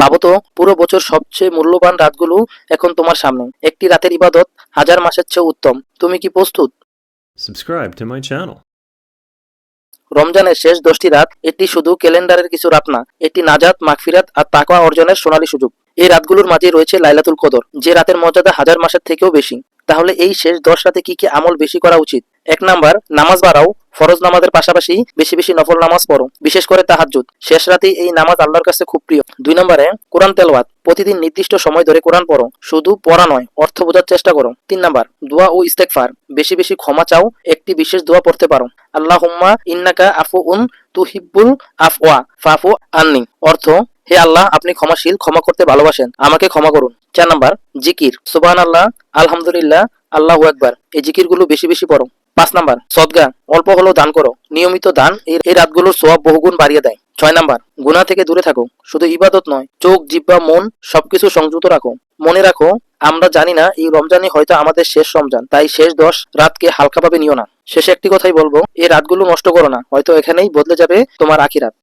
ভাবো তো পুরো বছর সবচেয়ে মূল্যবান রাতগুলো এখন তোমার সামনে। একটি রাতের ইবাদত হাজার মাসের চেয়ে উত্তম। তুমি কি প্রস্তুত? Subscribe to my channel. রমজানের শেষ দশটি রাত এটি শুধু ক্যালেন্ডারের কিছু রাত না এটি নাজাত মাগফিরাত আর তাকওয়া অর্জনের সোনালী সুযোগ। এই রাতগুলোর মাঝে রয়েছে লাইলাতুল কদর যে রাতের মর্যাদা হাজার মাসের থেকেও বেশি। তাহলে এই শেষ দশ রাতে কি কি আমল বেশি করা উচিত? এক নাম্বার, নামাজ বাড়াও। ফরজ নামাজের পাশাপাশি বেশি বেশি নফল নামাজ পড়ো, বিশেষ করে তাহাজ্জুদ। শেষ রাতে এই নামাজ আল্লাহর কাছে খুব প্রিয়। দুই নম্বরে, কোরআন তেলাওয়াত। প্রতিদিন নির্দিষ্ট সময় ধরে কোরআন পড়ো। শুধু পড়া নয়, অর্থ বোঝার চেষ্টা করো। তিন নাম্বার, দোয়া ও ইস্তেকফার বেশি বেশি ক্ষমা চাও, একটি বিশেষ দোয়া পড়তে পারো। আল্লাহ হুম্মা ইন্নাকা আফু উন তুহিব্বুল আফওয়া, ফাফু আননি। অর্থ হে আল্লাহ, আপনি ক্ষমাশীল, ক্ষমা করতে ভালোবাসেন। আমাকে ক্ষমা করুন। চার নাম্বার, জিকির। সুবহান আল্লাহ আলহামদুলিল্লাহ, আল্লাহু একবার এই জিকিরগুলো বেশি বেশি পড়ো। পাঁচ নাম্বার, সদগা। অল্প হলেও দান করো। নিয়মিত দান এই রাতগুলোর সোয়াব বহুগুণ বাড়িয়ে দেয়। ছয় নাম্বার, গুনাহ থেকে দূরে থাকো। শুধু ইবাদত নয়, চোখ জিব্বা মন, সবকিছু সংযুক্ত রাখো। মনে রাখো, আমরা জানি না, এই রমজানই হয়তো আমাদের শেষ রমজান। তাই শেষ দশ রাতকে হালকাভাবে নিও না। শেষে একটি কথাই বলব, এই রাতগুলো নষ্ট করো না। হয়তো এখানেই বদলে যাবে তোমার আখিরাত।